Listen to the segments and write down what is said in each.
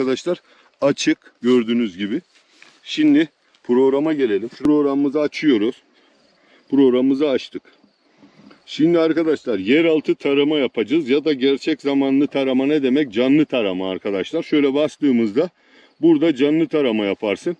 arkadaşlar açık gördüğünüz gibi. Şimdi programa gelelim. Programımızı açıyoruz. Programımızı açtık. Şimdi arkadaşlar yeraltı tarama yapacağız ya da gerçek zamanlı tarama ne demek? Canlı tarama arkadaşlar. Şöyle bastığımızda burada canlı tarama yaparsın.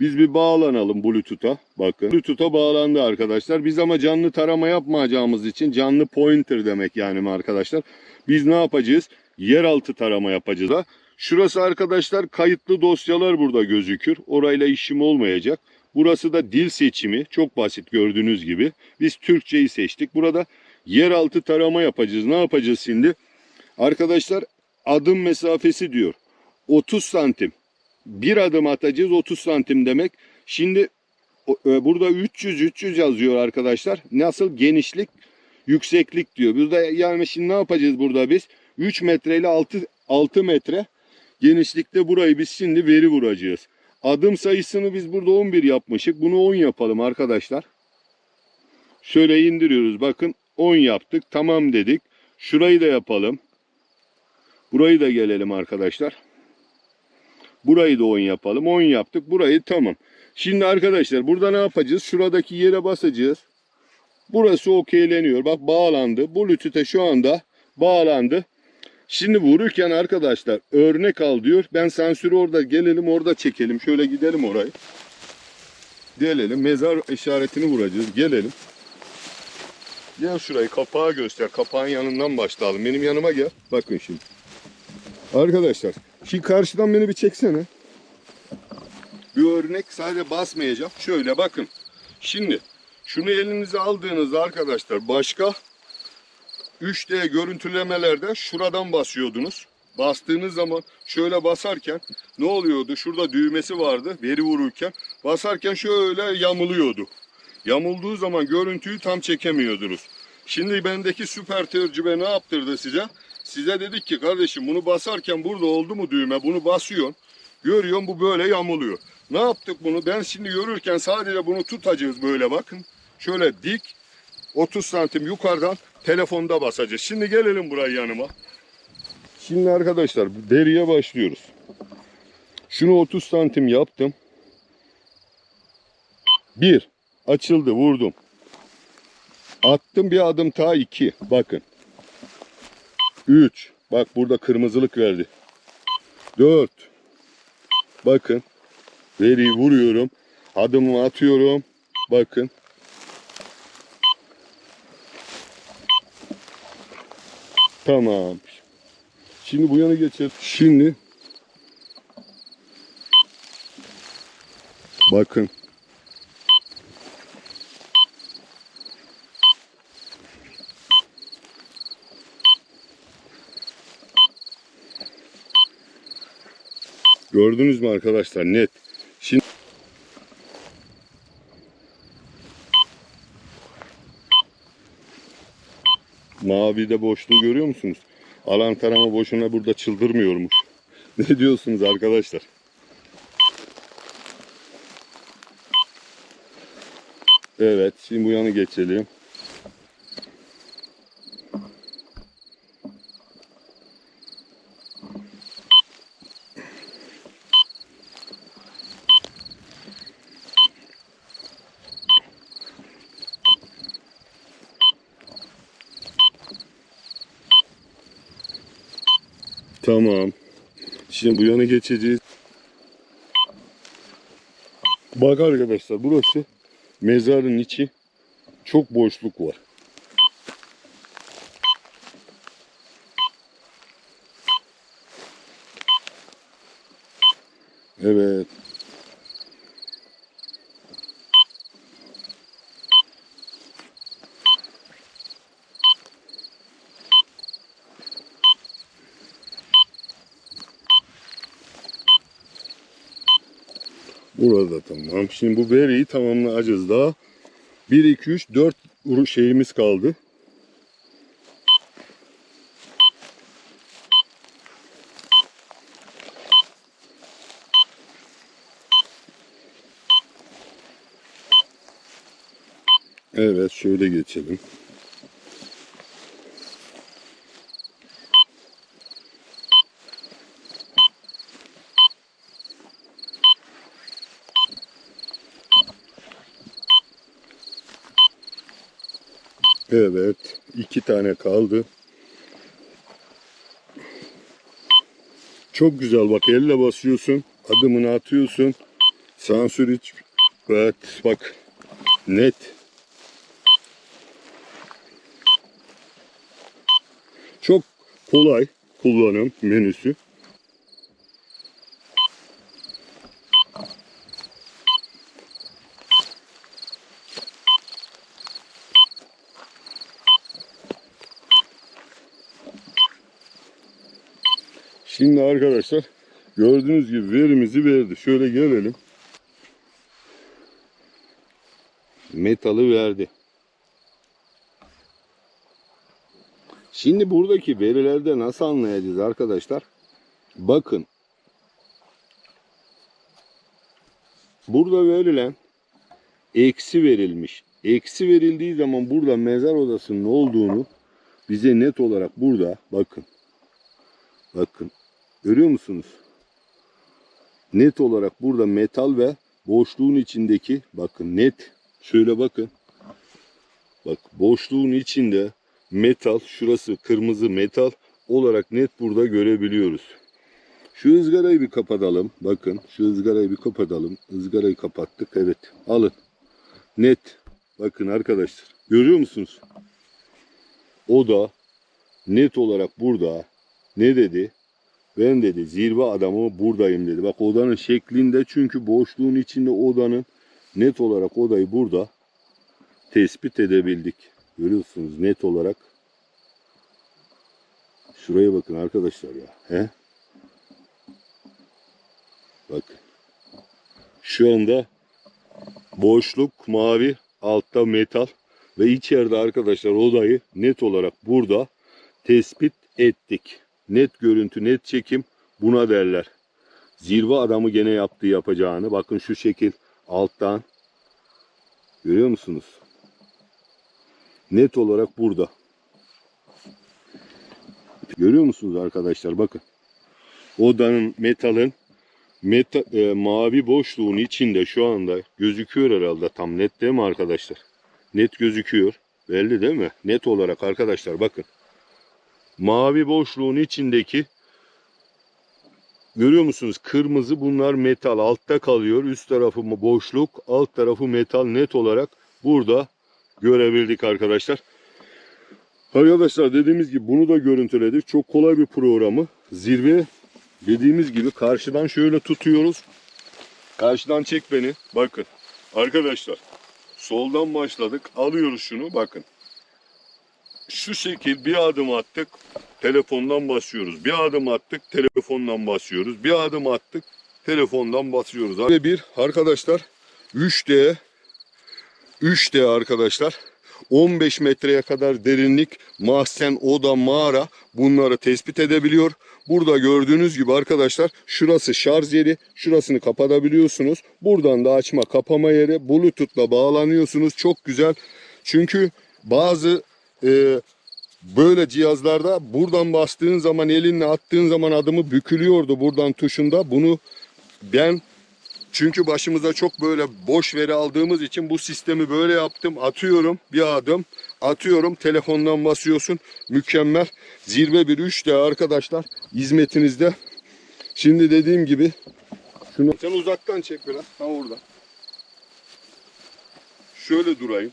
Biz bir bağlanalım Bluetooth'a. Bakın. Bluetooth'a bağlandı arkadaşlar. Biz ama canlı tarama yapmayacağımız için canlı pointer demek yani arkadaşlar. Biz ne yapacağız? Yeraltı tarama yapacağız. Şurası arkadaşlar kayıtlı dosyalar burada gözükür. Orayla işim olmayacak. Burası da dil seçimi. Çok basit gördüğünüz gibi. Biz Türkçeyi seçtik. Burada yeraltı tarama yapacağız. Ne yapacağız şimdi? Arkadaşlar adım mesafesi diyor. 30 santim. Bir adım atacağız 30 santim demek. Şimdi e, burada 300 300 yazıyor arkadaşlar. Nasıl genişlik, yükseklik diyor. Burada yani şimdi ne yapacağız burada biz? 3 metre ile 6 6 metre genişlikte burayı biz şimdi veri vuracağız. Adım sayısını biz burada 11 yapmışık. Bunu 10 yapalım arkadaşlar. Şöyle indiriyoruz. Bakın 10 yaptık. Tamam dedik. Şurayı da yapalım. Burayı da gelelim arkadaşlar. Burayı da 10 yapalım. 10 yaptık. Burayı tamam. Şimdi arkadaşlar burada ne yapacağız? Şuradaki yere basacağız. Burası okeyleniyor. Bak bağlandı. Bluetooth'e şu anda bağlandı. Şimdi vururken arkadaşlar örnek al diyor. Ben sansürü orada gelelim orada çekelim. Şöyle gidelim orayı. Gelelim. Mezar işaretini vuracağız. Gelelim. Gel şurayı kapağı göster. Kapağın yanından başlayalım. Benim yanıma gel. Bakın şimdi. Arkadaşlar şu karşıdan beni bir çeksene. Bir örnek sadece basmayacağım. Şöyle bakın. Şimdi şunu elinize aldığınızda arkadaşlar başka 3D görüntülemelerde şuradan basıyordunuz. Bastığınız zaman şöyle basarken ne oluyordu? Şurada düğmesi vardı veri vururken. Basarken şöyle yamuluyordu. Yamulduğu zaman görüntüyü tam çekemiyordunuz. Şimdi bendeki süper tecrübe ne yaptırdı size? Size dedik ki kardeşim bunu basarken burada oldu mu düğme bunu basıyorsun. Görüyorsun bu böyle yamuluyor. Ne yaptık bunu? Ben şimdi yürürken sadece bunu tutacağız böyle bakın. Şöyle dik 30 santim yukarıdan telefonda basacağız. Şimdi gelelim buraya yanıma. Şimdi arkadaşlar deriye başlıyoruz. Şunu 30 santim yaptım. Bir. Açıldı vurdum. Attım bir adım ta iki. Bakın. 3. Bak burada kırmızılık verdi. 4. Bakın. Veriyi vuruyorum. Adımımı atıyorum. Bakın. Tamam. Şimdi bu yana geçelim. Şimdi bakın. Gördünüz mü arkadaşlar net. Şimdi Mavi de boşluğu görüyor musunuz? Alan tarama boşuna burada çıldırmıyormuş. Ne diyorsunuz arkadaşlar? Evet, şimdi bu yana geçelim. Tamam. Şimdi bu yana geçeceğiz. Bak arkadaşlar burası mezarın içi. Çok boşluk var. Evet. Burada tamam. Şimdi bu veriyi tamamlayacağız daha. 1, 2, 3, 4 uru- şeyimiz kaldı. Evet şöyle geçelim. Evet. iki tane kaldı. Çok güzel bak elle basıyorsun. Adımını atıyorsun. Sansür hiç. Evet bak. Net. Çok kolay kullanım menüsü. Şimdi arkadaşlar gördüğünüz gibi verimizi verdi. Şöyle gelelim. Metalı verdi. Şimdi buradaki verilerde nasıl anlayacağız arkadaşlar? Bakın. Burada verilen eksi verilmiş. Eksi verildiği zaman burada mezar odasının olduğunu bize net olarak burada bakın. Bakın. Görüyor musunuz? Net olarak burada metal ve boşluğun içindeki bakın net şöyle bakın. Bak boşluğun içinde metal şurası kırmızı metal olarak net burada görebiliyoruz. Şu ızgarayı bir kapatalım. Bakın şu ızgarayı bir kapatalım. Izgarayı kapattık. Evet. Alın. Net. Bakın arkadaşlar. Görüyor musunuz? O da net olarak burada ne dedi? Ben dedi zirve adamı buradayım dedi. Bak odanın şeklinde çünkü boşluğun içinde odanın net olarak odayı burada tespit edebildik. Görüyorsunuz net olarak. Şuraya bakın arkadaşlar ya. He? Bakın. Şu anda boşluk mavi, altta metal ve içeride arkadaşlar odayı net olarak burada tespit ettik. Net görüntü, net çekim buna derler. Zirve adamı gene yaptığı yapacağını. Bakın şu şekil alttan. Görüyor musunuz? Net olarak burada. Görüyor musunuz arkadaşlar? Bakın. Odanın metalın meta, e, mavi boşluğun içinde şu anda gözüküyor herhalde tam net değil mi arkadaşlar? Net gözüküyor. Belli değil mi? Net olarak arkadaşlar bakın mavi boşluğun içindeki görüyor musunuz? Kırmızı bunlar metal altta kalıyor. Üst tarafı boşluk, alt tarafı metal net olarak burada görebildik arkadaşlar. Arkadaşlar dediğimiz gibi bunu da görüntüledik. Çok kolay bir programı. Zirve dediğimiz gibi karşıdan şöyle tutuyoruz. Karşıdan çek beni. Bakın. Arkadaşlar soldan başladık. Alıyoruz şunu. Bakın şu şekil bir adım attık telefondan basıyoruz. Bir adım attık telefondan basıyoruz. Bir adım attık telefondan basıyoruz. Ve bir arkadaşlar 3D 3D arkadaşlar 15 metreye kadar derinlik mahzen, oda, mağara bunları tespit edebiliyor. Burada gördüğünüz gibi arkadaşlar şurası şarj yeri. Şurasını kapatabiliyorsunuz. Buradan da açma kapama yeri. Bluetooth'la bağlanıyorsunuz. Çok güzel. Çünkü bazı e, böyle cihazlarda buradan bastığın zaman elinle attığın zaman adımı bükülüyordu buradan tuşunda. Bunu ben çünkü başımıza çok böyle boş veri aldığımız için bu sistemi böyle yaptım. Atıyorum bir adım atıyorum telefondan basıyorsun. Mükemmel. Zirve bir 3D arkadaşlar hizmetinizde. Şimdi dediğim gibi şunu sen uzaktan çek biraz. Ha orada. Şöyle durayım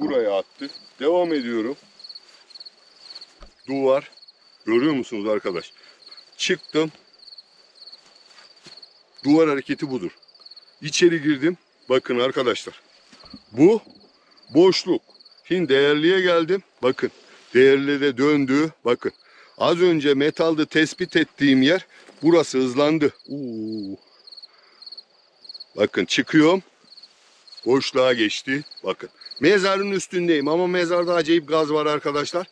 buraya attı. Devam ediyorum. Duvar. Görüyor musunuz arkadaş? Çıktım. Duvar hareketi budur. İçeri girdim. Bakın arkadaşlar. Bu boşluk. Şimdi değerliye geldim. Bakın. Değerli de döndü. Bakın. Az önce metalde tespit ettiğim yer burası hızlandı. Uuu. Bakın çıkıyorum. Boşluğa geçti. Bakın. Mezarın üstündeyim ama mezarda acayip gaz var arkadaşlar.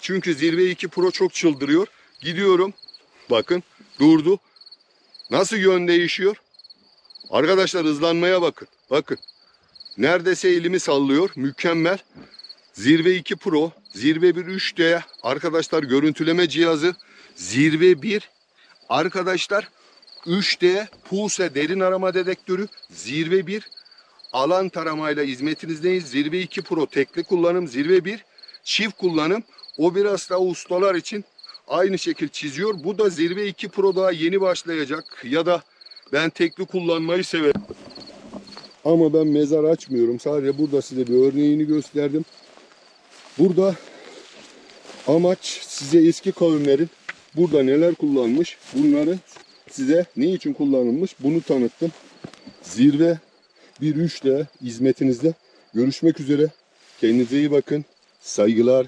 Çünkü Zirve 2 Pro çok çıldırıyor. Gidiyorum. Bakın durdu. Nasıl yön değişiyor? Arkadaşlar hızlanmaya bakın. Bakın. Neredeyse elimi sallıyor. Mükemmel. Zirve 2 Pro, Zirve 1 3D arkadaşlar görüntüleme cihazı. Zirve 1 arkadaşlar 3D Pulse derin arama dedektörü. Zirve 1 alan taramayla hizmetinizdeyiz. Zirve 2 Pro tekli kullanım, Zirve 1 çift kullanım. O biraz daha ustalar için aynı şekil çiziyor. Bu da Zirve 2 Pro daha yeni başlayacak ya da ben tekli kullanmayı severim. Ama ben mezar açmıyorum. Sadece burada size bir örneğini gösterdim. Burada amaç size eski kavimlerin burada neler kullanmış bunları size ne için kullanılmış bunu tanıttım. Zirve 1-3'te hizmetinizde görüşmek üzere. Kendinize iyi bakın. Saygılar.